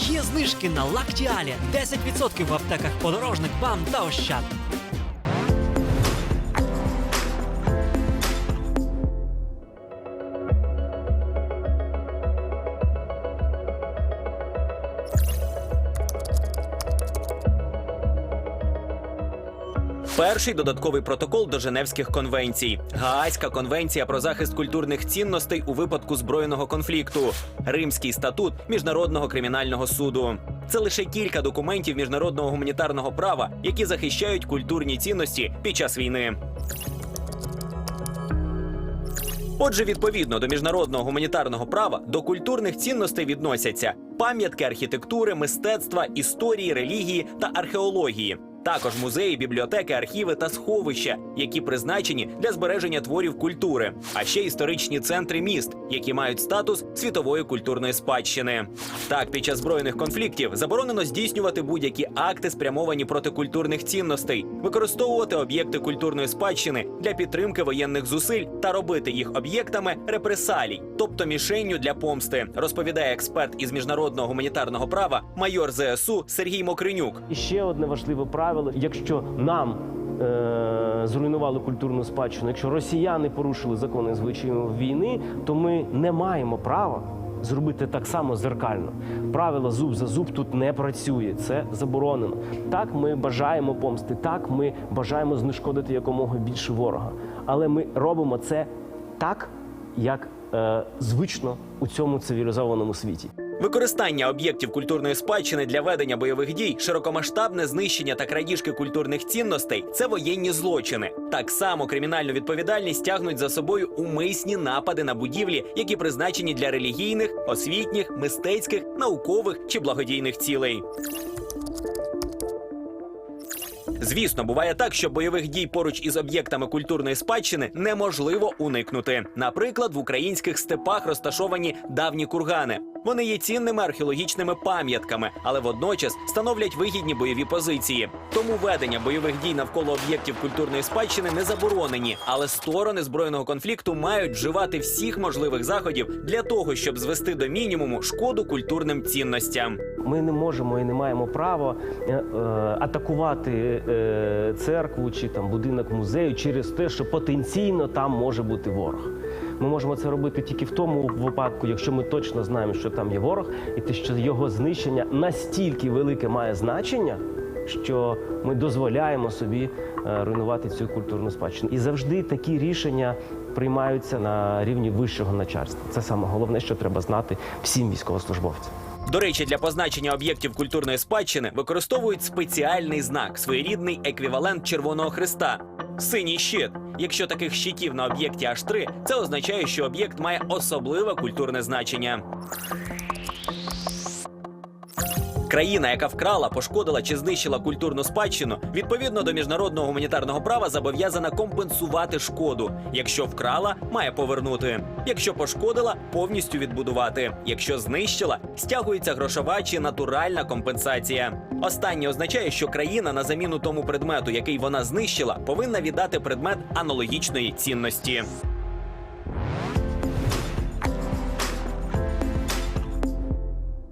Є знижки на Лактіалі 10% в аптеках подорожник, бам та ощад. Перший додатковий протокол до Женевських конвенцій, Гаазька конвенція про захист культурних цінностей у випадку збройного конфлікту, Римський статут міжнародного кримінального суду. Це лише кілька документів міжнародного гуманітарного права, які захищають культурні цінності під час війни. Отже, відповідно до міжнародного гуманітарного права до культурних цінностей відносяться пам'ятки архітектури, мистецтва, історії, релігії та археології. Також музеї, бібліотеки, архіви та сховища, які призначені для збереження творів культури, а ще історичні центри міст, які мають статус світової культурної спадщини. Так, під час збройних конфліктів заборонено здійснювати будь-які акти, спрямовані проти культурних цінностей, використовувати об'єкти культурної спадщини для підтримки воєнних зусиль та робити їх об'єктами репресалій, тобто мішенню для помсти, розповідає експерт із міжнародного гуманітарного права майор ЗСУ Сергій Мокринюк. І ще одне важливе правило: якщо нам е- зруйнували культурну спадщину, якщо росіяни порушили закони і звичаї війни, то ми не маємо права. Зробити так само зеркально. Правило зуб за зуб тут не працює. Це заборонено. Так, ми бажаємо помсти, так ми бажаємо знешкодити якомога більше ворога. Але ми робимо це так, як е, звично у цьому цивілізованому світі. Використання об'єктів культурної спадщини для ведення бойових дій, широкомасштабне знищення та крадіжки культурних цінностей це воєнні злочини. Так само кримінальну відповідальність тягнуть за собою умисні напади на будівлі, які призначені для релігійних, освітніх, мистецьких, наукових чи благодійних цілей. Звісно, буває так, що бойових дій поруч із об'єктами культурної спадщини неможливо уникнути. Наприклад, в українських степах розташовані давні кургани. Вони є цінними археологічними пам'ятками, але водночас становлять вигідні бойові позиції. Тому ведення бойових дій навколо об'єктів культурної спадщини не заборонені, але сторони збройного конфлікту мають вживати всіх можливих заходів для того, щоб звести до мінімуму шкоду культурним цінностям. Ми не можемо і не маємо права е, е, атакувати е, церкву чи там будинок музею через те, що потенційно там може бути ворог. Ми можемо це робити тільки в тому випадку, якщо ми точно знаємо, що там є ворог, і те, що його знищення настільки велике має значення, що ми дозволяємо собі руйнувати цю культурну спадщину. І завжди такі рішення приймаються на рівні вищого начальства. Це саме головне, що треба знати всім військовослужбовцям. До речі, для позначення об'єктів культурної спадщини використовують спеціальний знак, своєрідний еквівалент Червоного Христа. Синій щит. Якщо таких щитів на об'єкті аж три, це означає, що об'єкт має особливе культурне значення. Країна, яка вкрала, пошкодила чи знищила культурну спадщину, відповідно до міжнародного гуманітарного права зобов'язана компенсувати шкоду. Якщо вкрала, має повернути. Якщо пошкодила, повністю відбудувати. Якщо знищила, стягується грошова чи натуральна компенсація. Останнє означає, що країна на заміну тому предмету, який вона знищила, повинна віддати предмет аналогічної цінності.